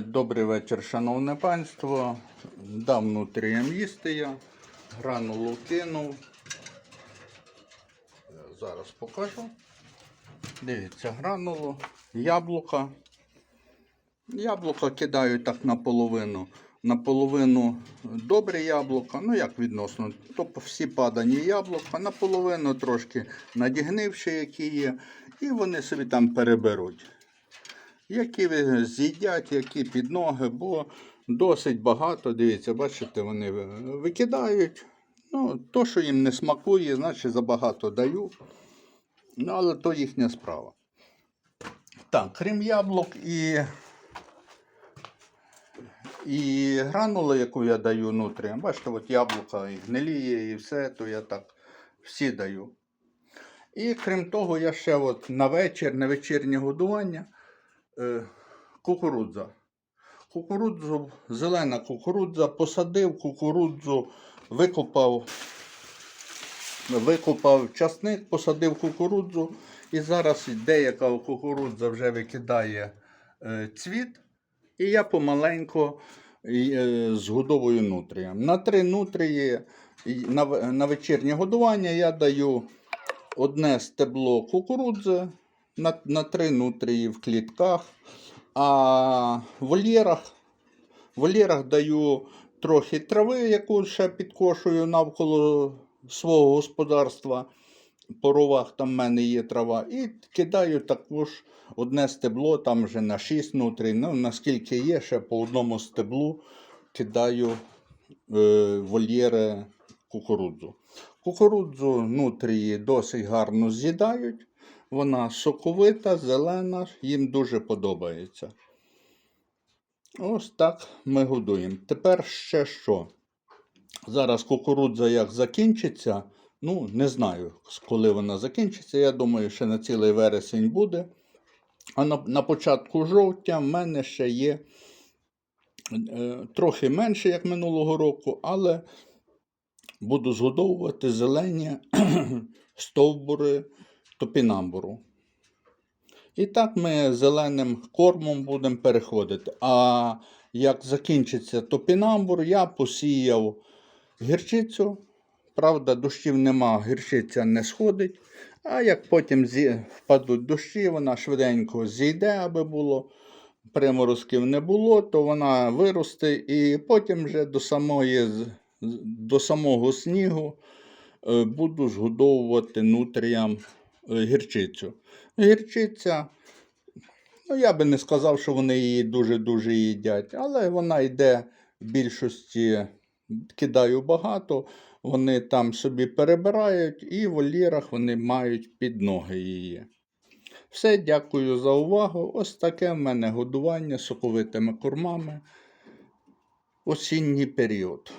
Добрий вечір, шановне панство. Дав нутріям їсти я. Гранулу кинув. Зараз покажу. Дивіться, гранулу, яблука. Яблука кидаю так наполовину. Наполовину добрі яблука, ну як відносно, тобто всі падані яблука, наполовину трошки надігнивші, які є, і вони собі там переберуть. Які з'їдять, які під ноги, бо досить багато, дивіться, бачите, вони викидають. Ну, то, що їм не смакує, значить забагато даю. Ну, але то їхня справа. Так, крім яблук і, і гранули, яку я даю нутріям. Бачите, от яблука і гниліє, і все, то я так всі даю. І крім того, я ще от на вечір, на вечірнє годування е, кукурудза. Кукурудзу, зелена кукурудза, посадив кукурудзу, викопав, викопав часник, посадив кукурудзу. І зараз деяка кукурудза вже викидає е, цвіт. І я помаленьку е, згодовую нутріям. На три нутрії на вечірнє годування я даю одне стебло кукурудзи на, на три нутрії в клітках. А в вольєрах, в даю трохи трави, яку ще підкошую навколо свого господарства. По ровах там в мене є трава. І кидаю також одне стебло, там вже на 6 нутрій. Ну, наскільки є, ще по одному стеблу кидаю е, вольєри кукурудзу. Кукурудзу нутрії досить гарно з'їдають. Вона соковита, зелена, їм дуже подобається. Ось так ми годуємо. Тепер ще що? Зараз кукурудза як закінчиться. Ну, не знаю, коли вона закінчиться. Я думаю, ще на цілий вересень буде. А на, на початку жовтня в мене ще є е, трохи менше, як минулого року, але буду згодовувати зелені стовбури топінамбуру. І так ми зеленим кормом будемо переходити. А як закінчиться топінамбур, я посіяв гірчицю. Правда, дощів нема, гірчиця не сходить. А як потім впадуть дощі, вона швиденько зійде, аби було. Приморозків не було, то вона виросте і потім вже до, самої, до самого снігу е, буду згодовувати нутріям гірчицю. Гірчиця, ну я би не сказав, що вони її дуже-дуже їдять, але вона йде в більшості, кидаю багато, вони там собі перебирають і в вольєрах вони мають під ноги її. Все, дякую за увагу. Ось таке в мене годування соковитими кормами. Осінній період.